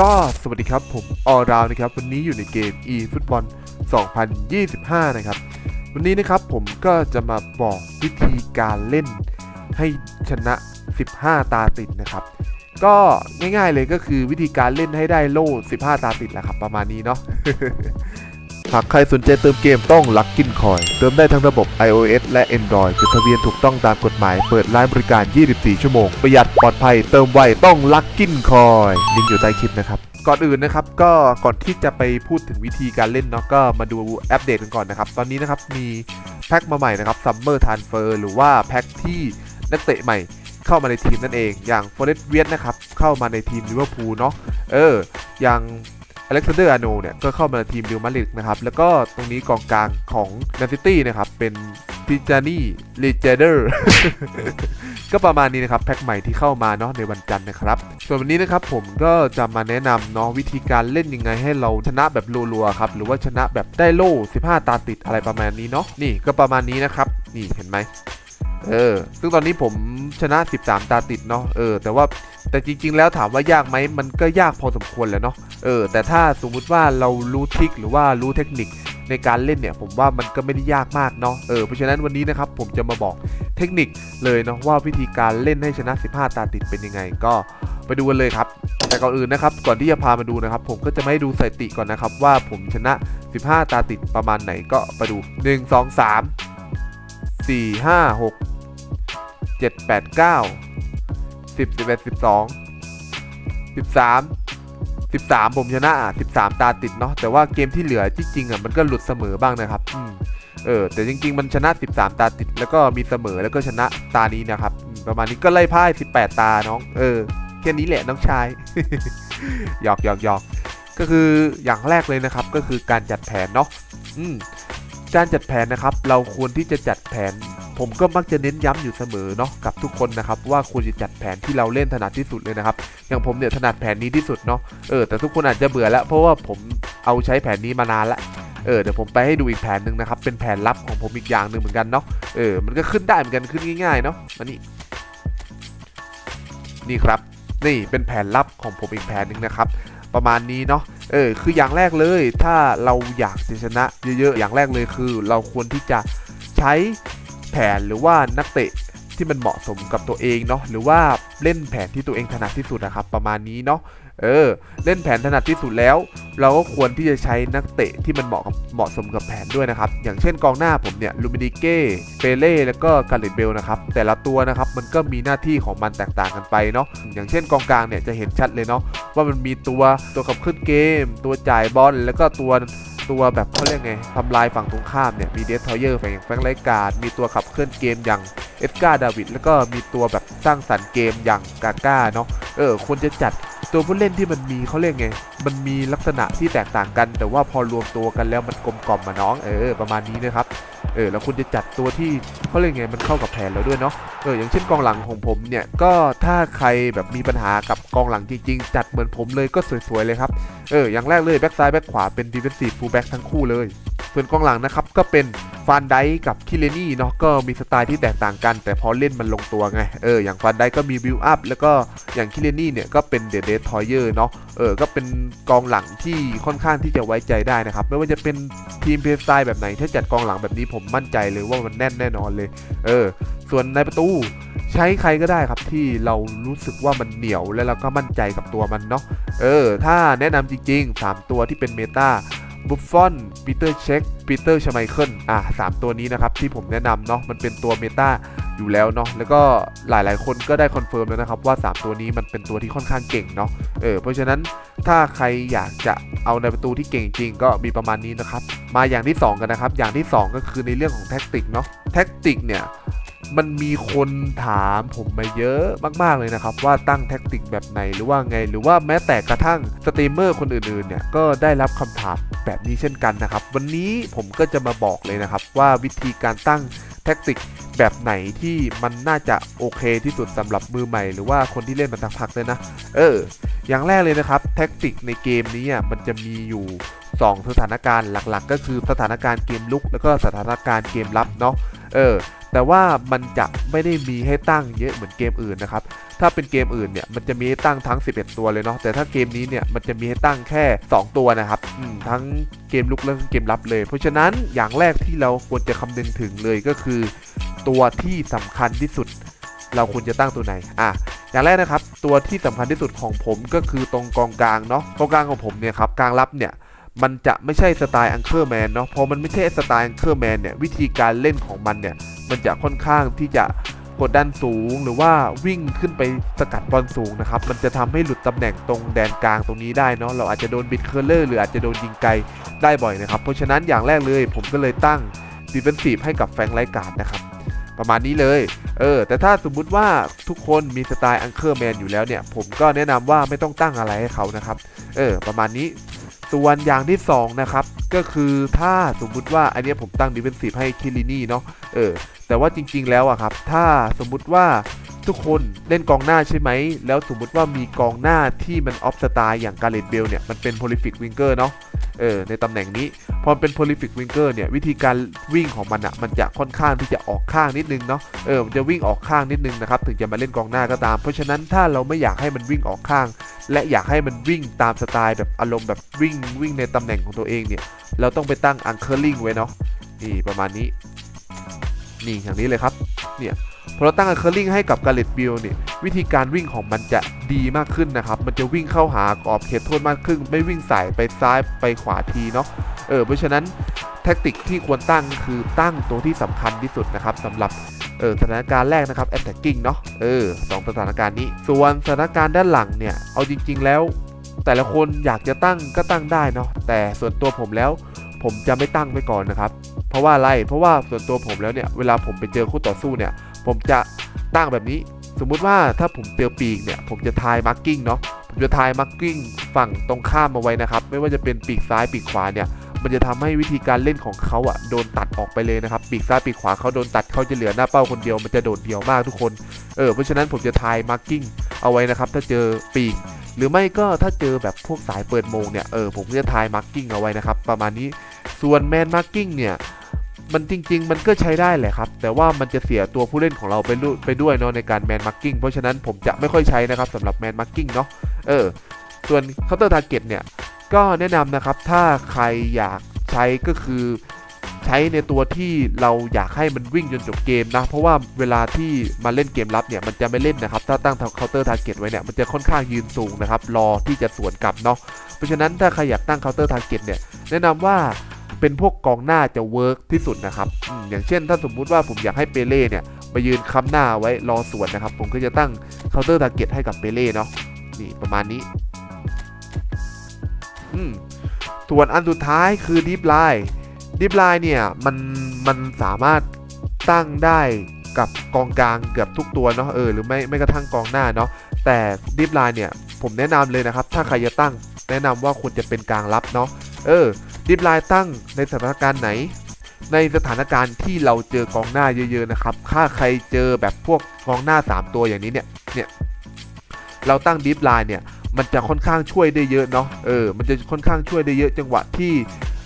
ก็สวัสดีครับผมออราวนะครับวันนี้อยู่ในเกม e ฟุตบอล2025 นะครับ วันนี้นะครับผมก็จะมาบอกวิธีการเล่นให้ชนะ 15 ตาติดนะครับ ก็ง่ายๆเลยก็คือวิธีการเล่นให้ได้โล่ 15 ตาติดแหละครับ ประมาณนี้เนาะ หากใครสนใจเติมเกมต้องลักกินคอย เติมได้ทั้งระบบ iOS และ Android จดทะเบียนถูกต้องตามกฎหมาย เปิดร้านบริการ 24 ชั่วโมง ประหยัดปลอดภัย เติมไวต้องลักกินคอย ลิงก์อยู่ใต้คลิปนะครับ ก่อนอื่นนะครับ ก็ก่อนที่จะไปพูดถึงวิธีการเล่นเนาะก็มาดูอัปเดตกันก่อนนะครับ ตอนนี้นะครับมีแพ็คมาใหม่นะครับ Summer Transfer หรือว่าแพ็คที่นักเตะใหม่เข้ามาในทีมนั่นเอง อย่าง Forest w i e t นะครับ เข้ามาในทีมลิเวอร์พูลเนาะ เออ อย่าง เล็กซานเดอร์อาโนเนี่ยก็เข้ามาในทีมเรอัลมาดริดนะครับแล้วก็ตรงนี้กองกลางของแมนซิตี้นะครับเป็นพิจานี่เลเจเดอร์ก็ประมาณนี้นะครับ แพ็คใหม่ที่เข้ามาเนาะในวันจันทร์นะครับ ส่วนวันนี้นะครับผมก็จะมาแนะนำเนาะวิธีการเล่นยังไงให้เราชนะแบบรัวๆครับ หรือว่าชนะแบบได้โล่ 15 ตาติดอะไรประมาณนี้เนาะนี่ก็ประมาณนี้นะครับ นี่เห็นไหม เออ ซึ่งตอนนี้ผมชนะ 13 ตาติดเนาะ เออ แต่ว่า แต่จริง ๆ แล้วถามว่ายากไหม มันก็ยากพอสมควรแหล้วเนาะ เออ แต่ถ้าสมมุติว่าเรารู้ทริคหรือว่ารู้เทคนิคในการเล่นเนี่ย ผมว่ามันก็ไม่ได้ยากมากเนาะ เออ เพราะฉะนั้นวันนี้นะครับผมจะมาบอกเทคนิคเลยเนาะว่าวิธีการเล่นให้ชนะ 15 ตาติดเป็นยังไง ก็ไปดูกันเลยครับ แต่ก่อนอื่นนะครับ ก่อนที่จะพามาดูนะครับ ผมก็จะไม่ให้ดูสถิติก่อนนะครับว่าผมชนะ 15 ตาติดประมาณไหนก็ไปดู 1 2 3 4 5 6เจ็ดแปดเก้าสิบสิบเอ็ดสิบสองสิบสามสิบสามผมชนะอะสิบสามตาติดเนาะแต่ว่าเกมที่เหลือที่จริงอะมันก็หลุดเสมอบ้างนะครับอืมเออแต่จริง ๆ มันชนะ 13 ตาติดแล้วก็มีเสมอแล้วก็ชนะตานี้นะครับ ประมาณนี้ก็ไล่พ่าย 18 ตาน้อง เออแค่นี้แหละน้องชายหยอกหยอกหยอกก็คืออย่างแรกเลยนะครับ ก็คือการจัดแผนเนาะอืม การจัดแผนนะครับเราควรที่จะจัดแผน ผมก็มักจะเน้นย้ำอยู่เสมอเนาะกับทุกคนนะครับว่าควรจะจัดแผนที่เราเล่นถนัดที่สุดเลยนะครับอย่างผมเนี่ยถนัดแผนนี้ที่สุดเนาะเออแต่ทุกคนอาจจะเบื่อแล้วเพราะว่าผมเอาใช้แผนนี้มานานละเออเดี๋ยวผมไปให้ดูอีกแผนหนึ่งนะครับเป็นแผนลับของผมอีกอย่างหนึ่งเหมือนกันเนาะเออมันก็ขึ้นได้เหมือนกันขึ้นง่ายๆเนาะมานี่นี่ครับ นี่เป็นแผนลับของผมอีกแผนหนึ่งนะครับ ประมาณนี้เนาะ เออคืออย่างแรกเลย ถ้าเราอยากจะชนะเยอะๆอย่างแรกเลยคือ เราควรที่จะใช้แผนหรือว่านักเตะที่มันเหมาะสมกับตัวเองเนาะหรือว่า เล่นแผนที่ตัวเองถนัดที่สุดนะครับ ประมาณนี้เนาะเออ เล่นแผนถนัดที่สุดแล้ว เราก็ควรที่จะใช้นักเตะที่มันเหมาะกับเหมาะสมกับแผนด้วยนะครับ อย่างเช่นกองหน้าผมเนี่ยลูมินิเก้เปเล่แล้วก็กาลตเบลนะครับ แต่ละตัวนะครับมันก็มีหน้าที่ของมันแตกต่างกันไปเนาะอย่างเช่นกองกลางเนี่ยจะเห็นชัดเลยเนาะว่ามันมีตัวตัวขับเคลื่อนเกม ตัวจ่ายบอลแล้วก็ตัวตัวแบบเขาเรียกไงทำลายฝั่งตรงข้ามเนี่ยมีเดสทอยเยอร์แฝงแฟงไรการ์ดมีตัวขับเคลื่อนเกมอย่างเอฟกาดาวิดแล้วก็มีตัวแบบ สร้างสรรค์เกมอย่างกาก้าเนาะเออควรจะจัดตัวผู้เล่นที่มันมีเขาเรียกไง มันมีลักษณะที่แตกต่างกัน แต่ว่าพอรวมตัวกันแล้วมันกลมกล่อมมาน้อง เออ ประมาณนี้นะครับ เออ แล้วคุณจะจัดตัวที่เขาเรียกไง มันเข้ากับแผนเราด้วยเนาะ เออ อย่างเช่นกองหลังของผมเนี่ย ก็ถ้าใครแบบมีปัญหากับกองหลังจริง ๆ จัดเหมือนผมเลยก็สวยๆเลยครับ เออ อย่างแรกเลยแบ็กซ้ายแบ็กขวาเป็น defensive full back ทั้งคู่เลย ส่วนกองหลังนะครับก็เป็นฟานไดกับคิเลนี่เนาะก็มีสไตล์ที่แตกต่างกัน แต่พอเล่นมันลงตัวไงเอออย่างฟานไดก็มีบิลอัพแล้วก็อย่างคิเลนี่เนี่ยก็เป็นเดเดททอยเยอร์เนาะเออก็เป็นกองหลังที่ค่อนข้างที่จะไว้ใจได้นะครับไม่ว่าจะเป็นทีมเพลย์สไตล์แบบไหนถ้าจัดกองหลังแบบนี้ผมมั่นใจเลยว่ามันแน่นแน่นอนเลย เออ ส่วนในประตูใช้ใครก็ได้ครับที่เรารู้สึกว่ามันเหนียวแล้วเราก็มั่นใจกับตัวมันเนาะเออถ้าแนะนำจริงๆ 3 ตัวที่เป็นเมตา บุฟฟอนปีเตอร์เช็คปีเตอร์ชไมเคิลอะสามตัวนี้นะครับที่ผมแนะนำเนาะมันเป็นตัวเมตาอยู่แล้วเนาะแล้วก็หลายๆ คนก็ได้คอนเฟิร์มแล้วนะครับว่า 3 ตัวนี้มันเป็นตัวที่ค่อนข้างเก่งเนาะเออเพราะฉะนั้นถ้าใครอยากจะเอาในประตูที่เก่งจริงก็มีประมาณนี้นะครับ มาอย่างที่ 2 กันนะครับ อย่างที่ 2 ก็คือในเรื่องของแท็กติกเนาะแท็กติกเนี่ย มันมีคนถามผมมาเยอะมากๆเลยนะครับ ว่าตั้งแท็กติกแบบไหนหรือว่าไง หรือว่าแม้แต่กระทั่งสตรีมเมอร์คนอื่นๆเนี่ยก็ได้รับคำถามแบบนี้เช่นกันนะครับ วันนี้ผมก็จะมาบอกเลยนะครับ ว่าวิธีการตั้งแท็กติกแบบไหนที่มันน่าจะโอเคที่สุดสำหรับมือใหม่ หรือว่าคนที่เล่นมาสักพักเลยนะ เออ อย่างแรกเลยนะครับแท็กติกในเกมนี้มันจะมีอยู่ 2 สถานการณ์หลักๆ ก็คือสถานการณ์เกมลุก แล้วก็สถานการณ์เกมรับเนาะเออ แต่ว่ามันจะไม่ได้มีให้ตั้งเยอะเหมือนเกมอื่นนะครับ ถ้าเป็นเกมอื่นเนี่ยมันจะมีให้ตั้งทั้ง 11 ตัวเลยเนาะ แต่ถ้าเกมนี้เนี่ยมันจะมีให้ตั้งแค่ 2 ตัวนะครับ ทั้งเกมลุกและเกมรับเลย เพราะฉะนั้นอย่างแรกที่เราควรจะคำนึงถึงเลยก็คือ ตัวที่สำคัญที่สุด เราควรจะตั้งตัวไหน อะอย่างแรกนะครับ ตัวที่สำคัญที่สุดของผมก็คือตรงกองกลางเนาะกองกลางของผมเนี่ยครับกลางรับเนี่ย มันจะไม่ใช่สไตล์อังเคอร์แมนเนาะพอมันไม่ใช่สไตล์อังเคอร์แมนเนี่ยวิธีการเล่นของมันเนี่ยมันจะค่อนข้างที่จะกดดันสูงหรือว่าวิ่งขึ้นไปสกัดบอลสูงนะครับ มันจะทำให้หลุดตำแหน่งตรงแดนกลางตรงนี้ได้เนาะเราอาจจะโดนบิดเคอร์เลอร์หรืออาจจะโดนยิงไกลได้บ่อยนะครับ เพราะฉะนั้นอย่างแรกเลย ผมก็เลยตั้งดิเฟนซีฟให้กับแฟงไลการ์ดนะครับ ประมาณนี้เลย เออ แต่ถ้าสมมุติว่าทุกคนมีสไตล์อังเคอร์แมนอยู่แล้วเนี่ย ผมก็แนะนำว่าไม่ต้องตั้งอะไรให้เขานะครับ เออ ประมาณนี้ ส่วนอย่างที่ 2 นะครับ ก็คือถ้าสมมุติว่าอันนี้ผมตั้งดิเฟนซีฟให้คิลินี่เนาะเออแต่ว่าจริง ๆ แล้วอะครับ ถ้าสมมุติว่าทุกคนเล่นกองหน้าใช่ไหม แล้วสมมุติว่ามีกองหน้าที่มันออฟสไตล์อย่างการเลตเบลเนี่ย มันเป็นโพลิฟิกวิงเกอร์เนาะ เออในตำแหน่งนี้ พอเป็น prolific winger เนี่ยวิธีการวิ่งของมันอะ่ะมันจะค่อนข้างที่จะออกข้างนิดนึงเนาะเออมันจะวิ่งออกข้างนิดนึงนะครับถึงจะมาเล่นกองหน้าก็ตาม เพราะฉะนั้นถ้าเราไม่อยากให้มันวิ่งออกข้าง และอยากให้มันวิ่งตามสไตล์แบบอารมณ์แบบวิ่งวิ่งในตำแหน่งของตัวเองเนี่ยเราต้องไปตั้ง anchoring ไว้เนาะนี่ประมาณนี้นี่อย่างนี้เลยครับเนี่ย พอเราตั้ง anchoring ให้กับ Gareth Bale เนี่ยวิธีการวิ่งของมันจะดีมากขึ้นนะครับ มันจะวิ่งเข้าหากรอบเขตโทษมากขึ้น ไม่วิ่งสายไปซ้ายไปขวาทีเนาะเออเพราะฉะนั้นแท็กติกที่ควรตั้งคือตั้งตัวที่สำคัญที่สุดนะครับสำหรับเออสถานการณ์แรกนะครับ attacking เนาะเออสองสถานการณ์นี้ ส่วนสถานการณ์ด้านหลังเนี่ย เอาจริง ๆ แล้ว แต่ละคนอยากจะตั้งก็ตั้งได้เนาะแต่ส่วนตัวผมแล้ว ผมจะไม่ตั้งไว้ก่อนนะครับ เพราะว่าอะไรเพราะว่าส่วนตัวผมแล้วเนี่ยเวลาผมไปเจอคู่ต่อสู้เนี่ย ผมจะตั้งแบบนี้ สมมุติว่าถ้าผมเจอปีกเนี่ย ผมจะทายมาร์กิ้งเนาะผมจะทายมาร์กิ้งฝั่งตรงข้ามมาไว้นะครับ ไม่ว่าจะเป็นปีกซ้ายปีกขวาเนี่ยมันจะทำให้วิธีการเล่นของเขาอะโดนตัดออกไปเลยนะครับ ปีกซ้ายปีกขวาเขาโดนตัดเขาจะเหลือหน้าเป้าคนเดียวมันจะโดดเดี่ยวมากทุกคนเออเพราะฉะนั้นผมจะทายมาร์กิ้งเอาไว้นะครับ ถ้าเจอปีก หรือไม่ก็ถ้าเจอแบบพวกสายเปิดโมงเนี่ยเออผมก็จะทายมาร์กิ้งเอาไว้นะครับ ประมาณนี้ส่วนแมนมาร์กิ้งเนี่ย มันจริง ๆ มันก็ใช้ได้แหละครับ แต่ว่ามันจะเสียตัวผู้เล่นของเราไปด้วยไปด้วยเนาะในการแมนมาร์กิ้งเพราะฉะนั้นผมจะไม่ค่อยใช้นะครับสำหรับแมนมาร์กิ้งเนาะเออส่วนเคาน์เตอร์ทาร์เก็ตเนี่ยก็แนะนำนะครับถ้าใครอยากใช้ก็คือใช้ในตัวที่เราอยากให้มันวิ่งจนจบเกมนะ เพราะว่าเวลาที่มาเล่นเกมรับเนี่ยมันจะไม่เล่นนะครับ ถ้าตั้งเคาน์เตอร์ทาร์เก็ตไว้เนี่ยมันจะค่อนข้างยืนสูงนะครับ รอที่จะสวนกลับเนาะเพราะฉะนั้นถ้าใครอยากตั้งเคาน์เตอร์ทาร์เก็ตเนี่ยแนะนำว่า เป็นพวกกองหน้าจะเวิร์กที่สุดนะครับอย่างเช่นถ้าสมมุติว่าผมอยากให้เปเล่เนี่ยไปยืนค้ำหน้าไว้รอสวนนะครับ ผมก็จะตั้งเคาน์เตอร์ทาร์เก็ตให้กับเปเล่เนาะนี่ประมาณนี้อืมส่วนอันสุดท้ายคือดิฟไลน์ดิฟไลน์เนี่ยมันมันสามารถตั้งได้กับกองกลางเกือบทุกตัวเนาะเออหรือไม่ไม่กระทั่งกองหน้าเนาะแต่ดิฟไลน์เนี่ยผมแนะนำเลยนะครับ ถ้าใครจะตั้งแนะนำว่าควรจะเป็นกลางรับเนาะเออ ดิฟไลน์ตั้งในสถานการณ์ไหน ในสถานการณ์ที่เราเจอกองหน้าเยอะๆนะครับถ้าใครเจอแบบพวกกองหน้า 3 ตัวอย่างนี้เนี่ยเนี่ยเราตั้งดิฟไลน์เนี่ยมันจะค่อนข้างช่วยได้เยอะเนาะเออมันจะค่อนข้างช่วยได้เยอะจังหวะที่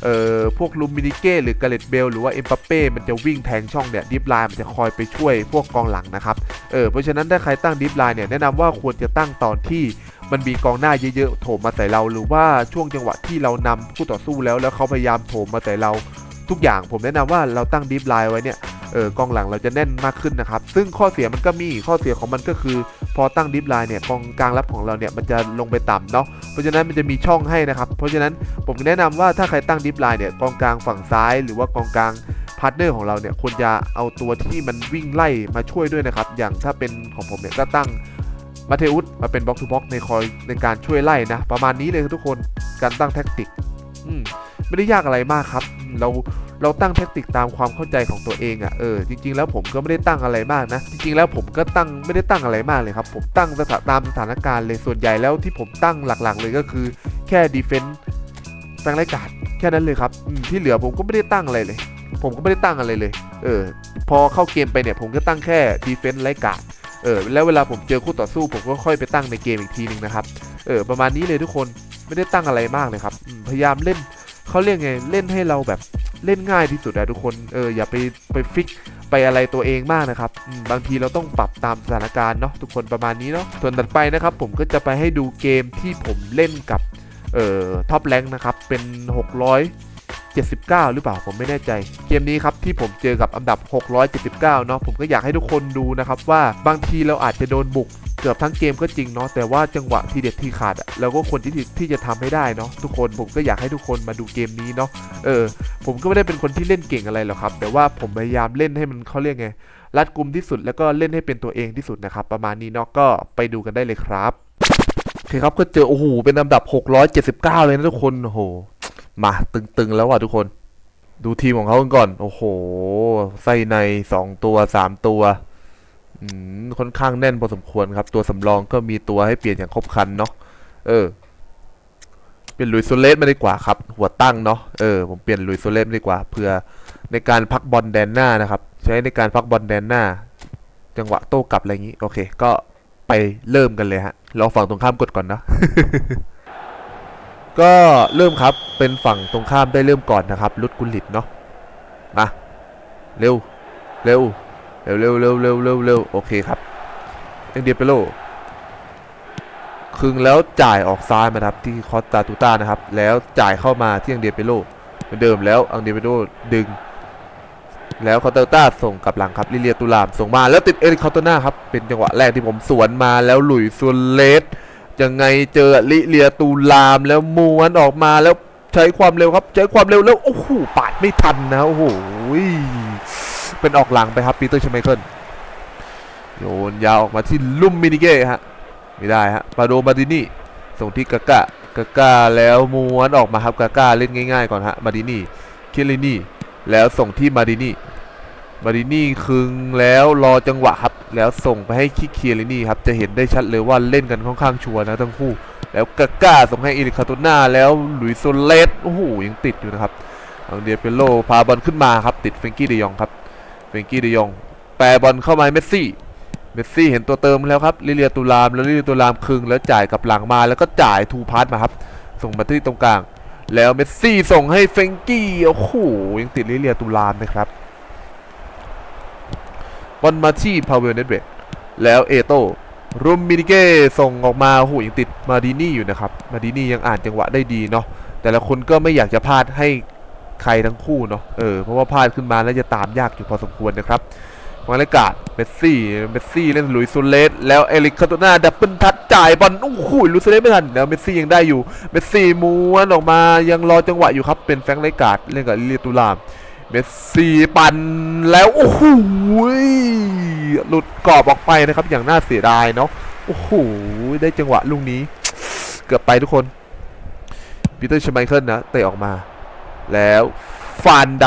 เอ่อพวกลูมินิเก้หรือกาเลตเบลหรือว่าเอ็มบัปเป้มันจะวิ่งแทงช่องเนี่ยดิฟไลน์มันจะคอยไปช่วยพวกกองหลังนะครับเออเพราะฉะนั้นถ้าใครตั้งดิฟไลน์เนี่ยแนะนำว่าควรจะตั้งตอนที่มันมีกองหน้าเยอะๆโถมมาใส่เราหรือว่าช่วงจังหวะที่เรานำคู่ต่อสู้แล้วแล้วเขาพยายามโถมมาใส่เราทุกอย่างผมแนะนำว่าเราตั้งดิฟไลน์ไว้เนี่ย เออกองหลังเราจะแน่นมากขึ้นนะครับ ซึ่งข้อเสียมันก็มีข้อเสียของมันก็คือ พอตั้งดิฟไลน์เนี่ยกองกลางรับของเราเนี่ยมันจะลงไปต่ำเนาะเพราะฉะนั้นมันจะมีช่องให้นะครับ เพราะฉะนั้นผมแนะนำว่าถ้าใครตั้งดิฟไลน์เนี่ยกองกลางฝั่งซ้าย หรือว่ากองกลางพาร์ทเนอร์ของเราเนี่ยควรจะเอาตัวที่มันวิ่งไล่มาช่วยด้วยนะครับอย่างถ้าเป็นของผมเนี่ยก็ตั้งมาเทอุสมาเป็นบล็อกทูบล็อกในคอยในการช่วยไล่นะ ประมาณนี้เลยครับทุกคนการตั้งแท็กติก อืม ไม่ได้ยากอะไรมากครับ เราเราตั้งแท็กติกตามความเข้าใจของตัวเองอะ่ะเออจริง ๆ แล้วผมก็ไม่ได้ตั้งอะไรมากนะ จริง ๆ แล้วผมก็ตั้งไม่ได้ตั้งอะไรมากเลยครับ ผมตั้งสถาตามสถานการณ์เลยส่วนใหญ่แล้วที่ผมตั้งหลักๆ เลยก็คือแค่ดีเฟนต์แฟงไรกาดแค่นั้นเลยครับอืมที่เหลือผมก็ไม่ได้ตั้งอะไรเลย ผมก็ไม่ได้ตั้งอะไรเลย เออ พอเข้าเกมไปเนี่ยผมก็ตั้งแค่ดีเฟนต์ไรกาดเออแล้วเวลาผมเจอคู่ต่อสู้ผมก็ค่อยไปตั้งในเกมอีกทีหนึ่งนะครับ เออประมาณนี้เลยทุกคนไม่ได้ตั้งอะไรมากเลยครับ พยายามเล่น เขาเรียกไงเล่นให้เราแบบเล่นง่ายที่สุดอะทุกคนเอออย่าไปไปฟิกไปอะไรตัวเองมากนะครับบางทีเราต้องปรับตามสถานการณ์เนาะทุกคนประมาณนี้เนาะส่วนถัดไปนะครับ ผมก็จะไปให้ดูเกมที่ผมเล่นกับเอ่อท็อปแรงนะครับเป็น 679 หรือเปล่าผมไม่แน่ใจ เกมนี้ครับที่ผมเจอกับอันดับ 679 เนาะผมก็อยากให้ทุกคนดูนะครับว่าบางทีเราอาจจะโดนบุกเกือบทั้งเกมก็จริงเนาะแต่ว่าจังหวะทีเด็ดทีขาดเราก็ควรที่ที่จะทำให้ได้เนาะทุกคนผมก็อยากให้ทุกคนมาดูเกมนี้เนาะเออ ผมก็ไม่ได้เป็นคนที่เล่นเก่งอะไรหรอกครับ แต่ว่าผมพยายามเล่นให้มันเขาเรียกไงรัดกุมที่สุดแล้วก็เล่นให้เป็นตัวเองที่สุดนะครับ ประมาณนี้เนาะก็ไปดูกันได้เลยครับโอเคครับก็เจอโอ้โหเป็นลำดับ 679 เลยนะทุกคนโอ้โห มาตึงๆแล้วว่ะทุกคน ดูทีมของเขาก่อน โอ้โห ไส้ในสองตัวสามตัวค่อนข้างแน่นพอสมควรครับ ตัวสำรองก็มีตัวให้เปลี่ยนอย่างครบครันเนาะเออ เปลี่ยนลุยโซเลสมาดีกว่าครับ หัวตั้งเนาะเออผมเปลี่ยนลุยโซเลสมาดีกว่าเพื่อในการพักบอลแดนหน้านะครับ ใช้ในการพักบอลแดนหน้า จังหวะโต้กลับอะไรอย่างนี้ โอเค ก็ไปเริ่มกันเลยฮะรอฝั่งตรงข้ามกดก่อนเนาะ ก็เริ่มครับเป็นฝั่งตรงข้ามได้เริ่มก่อนนะครับลุดกุลิตเนาะมาเร็วเร็วเร็วเร็วเร็วเร็วเร็วเร็วโอเคครับเอ็งเดียเปโลครึ่งแล้วจ่ายออกซ้ายมาครับที่คอสตาตูต้านะครับ แล้วจ่ายเข้ามาที่เอ็งเดียเปโลเหมือนเดิมแล้วเอ็งเดียเปโลดึง แล้วคอสตาตูต้าส่งกลับหลังครับลิเลียตูลามส่งมาแล้วติดเอริคคาโตนาครับเป็นจังหวะแรกที่ผมสวนมาแล้วหลุยส์ซัวเลส ยังไงเจอลิเลียตูลามแล้วม้วนออกมาแล้วใช้ความเร็วครับ ใช้ความเร็วแล้วโอ้โหปาดไม่ทันนะโอ้โหเป็นออกหลังไปครับปีเตอร์ชไมเคิลโยนยาวออกมาที่ลุ่มมินิเก้ฮะไม่ได้ฮะปาโดมาดินี่ส่งที่กากะกากาแล้วม้วนออกมาครับกากาเล่นง่าย ๆ ก่อนฮะมาดินี่คิลินี่แล้วส่งที่มาดินี่ มาดินี่คึงแล้วรอจังหวะครับ แล้วส่งไปให้คิเคียลินี่ครับ จะเห็นได้ชัดเลยว่าเล่นกันค่อนข้างชัวร์นะทั้งคู่ แล้วกากาส่งให้อิริคาโตนาแล้วหลุยโซเลสโอ้โหยังติดอยู่นะครับอังเดียเปโลพาบอลขึ้นมาครับ ติดเฟงกี้เดยองครับเฟงกี้เดยอง แปรบอลเข้ามาเมสซี่เมสซี่เห็นตัวเติมแล้วครับลิเลียตูลามแล้วลิเลียตูลามคึงแล้วจ่ายกับหลังมาแล้วก็จ่ายทูพาสมาครับ ส่งมาที่ตรงกลาง แล้วเมสซี่ส่งให้เฟงกี้โอ้โหยังติดลิเลียตูลามนะครับ อลมาที่พาวเวลเนตเวดแล้วเอโต้รุมมินิเก้ส่งออกมาโอ้โหยังติดมาดินี่อยู่นะครับ มาดินี่ยังอ่านจังหวะได้ดีเนาะแต่ละคนก็ไม่อยากจะพลาดให้ใครทั้งคู่เนาะเออเพราะว่าพลาดขึ้นมาแล้วจะตามยากอยู่พอสมควรนะครับฟังรการเมสซี่เมสซี่เล่นลุยส์ซูเลสแล้วเอริกคาโตนาดับเบิลทัชจ่ายบอลโอ้โหลุยซูเลสไม่ทันแล้วเมสซี่ยังได้อยู่เมสซี่ม้วนออกมายังรอจังหวะอยู่ครับเป็นแฟงค์รการเล่นกับลิเลียตูลาม เมสซี่ปั่นแล้วโอ้โหหลุดกรอบออกไปนะครับ อย่างน่าเสียดายเนาะโอ้โหได้จังหวะลูกนี้ เกือบไปทุกคนปีเตอร์ชไมเคิลนะเตะออกมา แล้วฟานได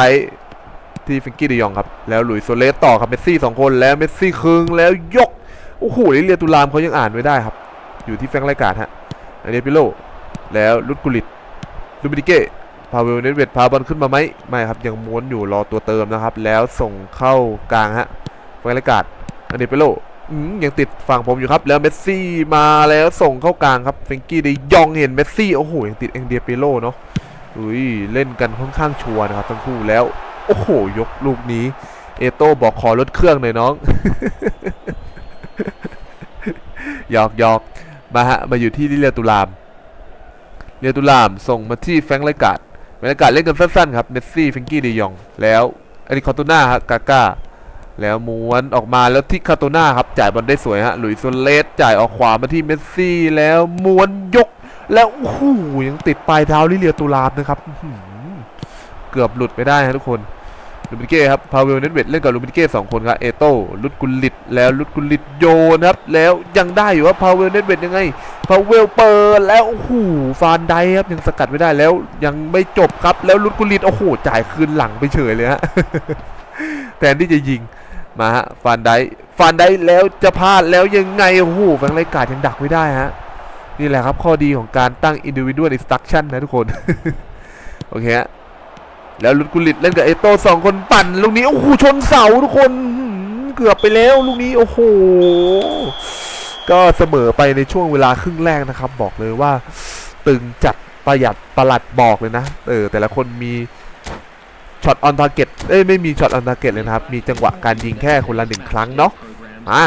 ที่ฟิงกี้เดยองครับ แล้วหลุยส์โซเลสต่อครับเมสซี่สองคนแล้วเมสซี่คึงแล้วยกโอ้โหลิเลียตูลามเขายังอ่านไม่ได้ครับ อยู่ที่แฟงรายการฮะอันนี้ปิโลแล้วลุดกุลิตลูมินิเก้ พาเวลเนตเวดพาบอลขึ้นมาไหมไม่ครับ ยังม้วนอยู่รอตัวเติมนะครับ แล้วส่งเข้ากลางฮะแฟรงค์ราการอันนี้ปิโลยังติดฝั่งผมอยู่ครับ แล้วเมสซี่มาแล้วส่งเข้ากลางครับเฟงกี้ได้ยองเห็นเมสซี่โอ้โหยังติดเองเดียเปโลเนาะอุ้ยเล่นกันค่อนข้างชัวร์นะครับทั้งคู่แล้ว โอ้โห ยกลูกนี้ เอโต้บอกขอลดเครื่องหน่อยน้องหยอกหยอกมาฮะมาอยู่ที่ลิเลียตุลามเรียตุลามส่งมาที่แฟรงค์ไรกาด แฟรงค์ไรกาดเล่นกันสั้นๆครับเมสซี่เฟรงกี้เดยอง แล้วอริคอตูน่าฮะกาก้าแล้วม้วนออกมาแล้วที่คาโตนาครับจ่ายบอลได้สวยฮะหลุยส์โซเลสจ่ายออกขวามาที่เมสซี่แล้วม้วนยก แล้วโอ้โหยังติดปลายเท้าลิเลียตูลามนะครับเกือบหลุดไปได้ฮะทุกคนลูมิเก้ครับพาเวลเนตเวดเล่นกับลูมิเก้สองคนครับเอโต้ลุดกุลิตแล้วลุดกุลิตโยนครับแล้วยังได้อยู่ว่าพาเวลเนตเวดยังไง พาเวลเปิดแล้วโอ้โหฟานไดครับยังสกัดไม่ได้แล้วยังไม่จบครับแล้วลุดกุลิตโอ้โหจ่ายคืนหลังไปเฉยเลยฮะแทนที่จะยิงมาฮะฟานไดฟานไดแล้วจะพลาดแล้วยังไงโอ้โหแฟงค์ไรการ์ดยังดักไม่ได้ฮะนี่แหละครับข้อดีของการตั้ง individual instruction นะทุกคน โอเคฮะแล้วลุดกุลิตเล่นกับเอโต้สองคนปั่นลูกนี้โอ้โหชนเสาทุกคนเกือบไปแล้วลูกนี้โอ้โห ก็เสมอไปในช่วงเวลาครึ่งแรกนะครับ บอกเลยว่า ตึงจัดประหยัดประหลัดบอกเลยนะเออแต่ละคนมีช็อตออนทาร์เก็ตเอ้ยไม่มีช็อตออนทาร์เก็ตเลยนะครับ มีจังหวะการยิงแค่คนละหนึ่งครั้งเนาะมา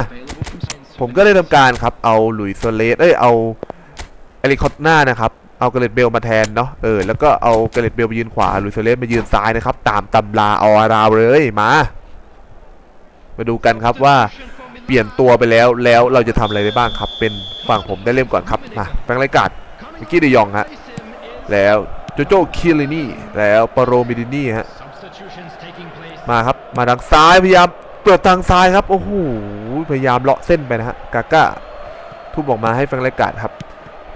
ผมก็ได้ทำการครับเอาหลุยส์โซเลสเอ้ยเอาเอริคอตนานะครับ เอาเกเรตเบลมาแทนเนาะเออแล้วก็เอาเกเรตเบลไปยืนขวาหลุยส์โซเลสมายืนซ้ายนะครับ ตามตำราออราวเลยมา มาดูกันครับว่า เปลี่ยนตัวไปแล้วแล้วเราจะทำอะไรได้บ้างครับ เป็นฝั่งผมได้เริ่มก่อนครับมาแฟรงค์ไรกาดมิกกี้เดยองฮะแล้วโจโจคิลินี่แล้วปาโรมิดินี่ฮะมาครับมาทางซ้ายพยายามเปิดทางซ้ายครับโอ้โหพยายามเลาะเส้นไปนะฮะกาก้าทุบออกมาให้แฟรงค์ไรกาดครับ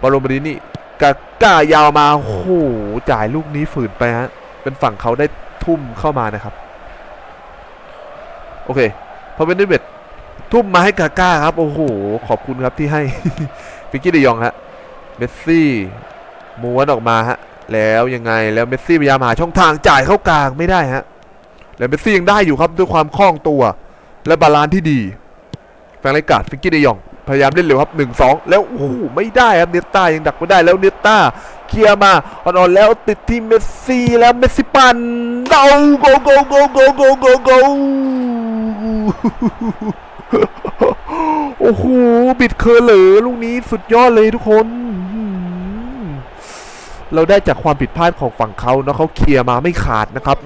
บอลลมาดินี่กาก้ายาวมาโอ้โหจ่ายลูกนี้ฝืนไปฮะเป็นฝั่งเขาได้ทุ่มเข้ามานะครับโอเคพอเป็นดิเบต ทุ่มมาให้กาก้าครับ โอ้โห ขอบคุณครับที่ให้ฟิกกี้เดยองฮะเมสซี่ม้วนออกมาฮะแล้วยังไงแล้วเมสซี่พยายามหาช่องทางจ่ายเข้ากลางไม่ได้ฮะแล้วเมสซี่ยังได้อยู่ครับด้วยความคล่องตัว และบาลานซ์ที่ดีแฟรงค์ไรกาดฟิกกี้เดยองพยายามเล่นเร็วครับ1 2แล้วโอ้โหไม่ได้ครับเนตต้ายังดักไม่ได้แล้วเนตต้าเคลียร์มาอ่อนๆแล้วติดที่เมสซี่แล้วเมสซี่ปันเดาโกโกโกโกโกโกโก โอ้โหบิดเคอร์เหลอลูกนี้สุดยอดเลยทุกคนเราได้จากความผิดพลาดของฝั่งเขาเนาะเขาเคลียร์มาไม่ขาดนะครับ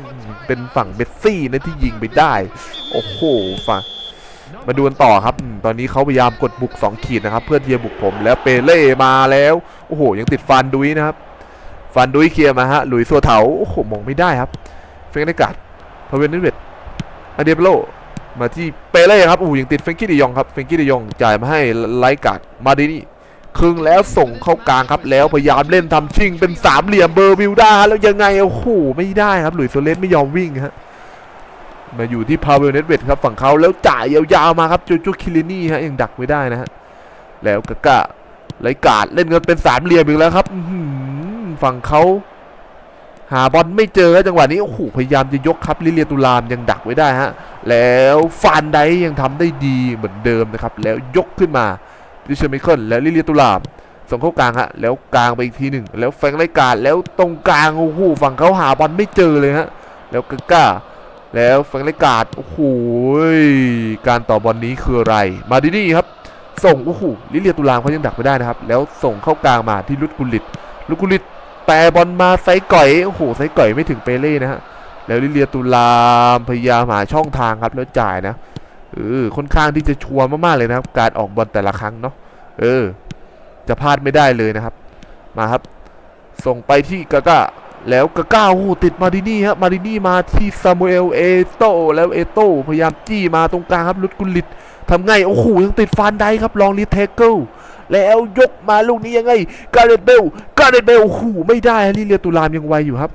เป็นฝั่งเมสซี่นะที่ยิงไปได้ โอ้โหฝั่งมาดูกันต่อครับ ตอนนี้เขาพยายามกดบุก 2 ขีดนะครับ เพื่อที่จะบุกผมแล้วเปเล่มาแล้ว โอ้โห ยังติดฟันดุยนะครับ ฟันดุยเคลียร์มาฮะ หลุยส์ซัวเถา โอ้โห มองไม่ได้ครับ เฟรงก์กาดพาเวนนิเวตอเดเบโล มาที่เปเล่ครับโอ้ยังติดเฟงกี้ดิยองครับเฟงกี้ดิยองจ่ายมาให้ไลกาดมาดินี่ครึ่งแล้วส่งเข้ากลางครับ แล้วพยายามเล่นทำชิงเป็นสามเหลี่ยมเบอร์บิวด้าแล้วยังไงโอ้โหไม่ได้ครับ หลุยส์โซเลสไม่ยอมวิ่งฮะมาอยู่ที่พาเวลเนตเวตครับฝั่งเขาแล้วจ่ายยาวๆมาครับจูจูคิลินี่ฮะยังดักไม่ได้นะฮะแล้วกะกะไลกาดเล่นกันเป็นสามเหลี่ยมอีกแล้วครับฝั่งเขา หาบอลไม่เจอจังหวะนี้โอ้โหพยายามจะยกครับลิเลียตุลามยังดักไว้ได้ฮะแล้วฟานไดยังทำได้ดีเหมือนเดิมนะครับแล้วยกขึ้นมาดิเชอร์มิเคิลแล้วลิเลียตุลามส่งเข้ากลางฮะแล้วกลางไปอีกทีหนึ่งแล้วแฟงไลกาดแล้วตรงกลางโอ้โหฝั่งเขาหาบอลไม่เจอเลยฮะแล้วกะกะแล้วแฟงค์เลกาดโอ้โหการต่อบอลนี้คืออะไร มาดินี่ครับ ส่งโอ้โหลิเลียตุลามเขายังดักไม่ได้นะครับ แล้วส่งเข้ากลางมาที่ลุดกุลิตลุดกุลิต แปรบอลมาไซก่อยโอ้โหไซก่อยไม่ถึงเปเล่นะฮะแล้วลิเลียตุลามพยายามหาช่องทางครับแล้วจ่ายนะเออค่อนข้างที่จะชัวร์มากๆเลยนะครับ การออกบอลแต่ละครั้งเนาะเออ จะพลาดไม่ได้เลยนะครับ มาครับ ส่งไปที่กาก้าแล้วกาก้าโอ้โหติดมาดินี่ฮะมาดินี่มาที่ซามูเอลเอโตแล้วเอโตพยายามจี้มาตรงกลางครับลุดกุลิตทำไงโอ้โหยังติดฟานได้ครับลองรีเทเกิลแล้วยกมาลูกนี้ยังไงกาเรตเบล เรตเบลโอ้โหไม่ได้ฮะลิเลียตุลามยังไวอยู่ครับ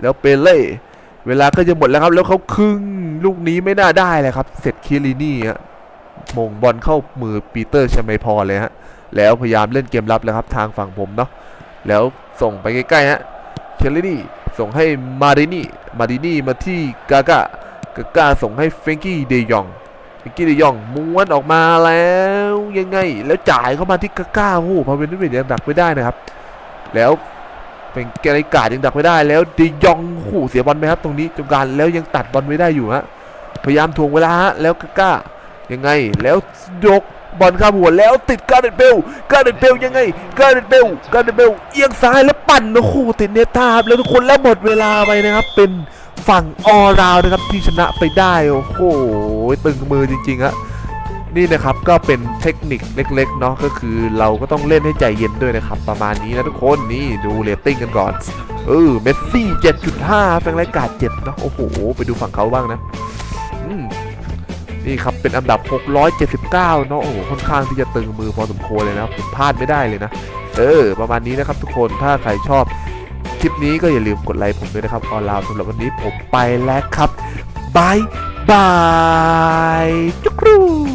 แล้วเปเล่เวลาก็จะหมดแล้วครับ แล้วเขาครึ่งลูกนี้ไม่น่าได้เลยครับ เสร็จคิรินี่ฮะมงบอลเข้ามือปีเตอร์ชไมพอเลยฮะแล้วพยายามเล่นเกมรับแล้วครับทางฝั่งผมเนาะแล้วส่งไปใกล้ๆฮะเคลลี่ส่งให้มาดินี่มาดินี่มาที่กากากากาส่งให้เฟงกี้เดยองเฟงกี้เดยองม้วนออกมาแล้วยังไง แล้วจ่ายเข้ามาที่กาก้าโอ้โหพาเวนนิเวตยังดักไม่ได้นะครับ แล้วเป็นแกริกาดยังดักไม่ได้แล้วเดยองโอ้โหเสียบอลไปครับ ตรงนี้จงการแล้วยังตัดบอลไม่ได้อยู่ฮะพยายามทวงเวลาฮะแล้วกาก้ายังไงแล้วยกบอลข้ามหัวแล้วติดการเดนเบลการเดนเบลยังไงการเดนเบลการเดนเบลเอียงซ้ายแล้วปั่นโอ้โหติดเนตาบแล้วทุกคนแล้วหมดเวลาไปนะครับ เป็นฝั่งออราวนะครับที่ชนะไปได้โอ้โหตึงมือจริงๆฮะ นี่นะครับก็เป็นเทคนิคเล็กๆเนาะก็คือเราก็ต้องเล่นให้ใจเย็นด้วยนะครับ ประมาณนี้นะทุกคนนี่ดูเรตติ้งกันก่อนเออเมสซี่ 7.5 แฟงไรกาด7เนาะโอ้โห ไปดูฝั่งเขาบ้างนะนี่ครับ เป็นอันดับ 679 เนาะโอ้โห ค่อนข้างที่จะตึงมือพอสมควรเลยนะผมพลาดไม่ได้เลยนะ เออ ประมาณนี้นะครับทุกคนถ้าใครชอบคลิปนี้ก็อย่าลืมกดไลค์ผมด้วยนะครับออนไลน์สำหรับวันนี้ผมไปแล้วครับบายบายจุกรู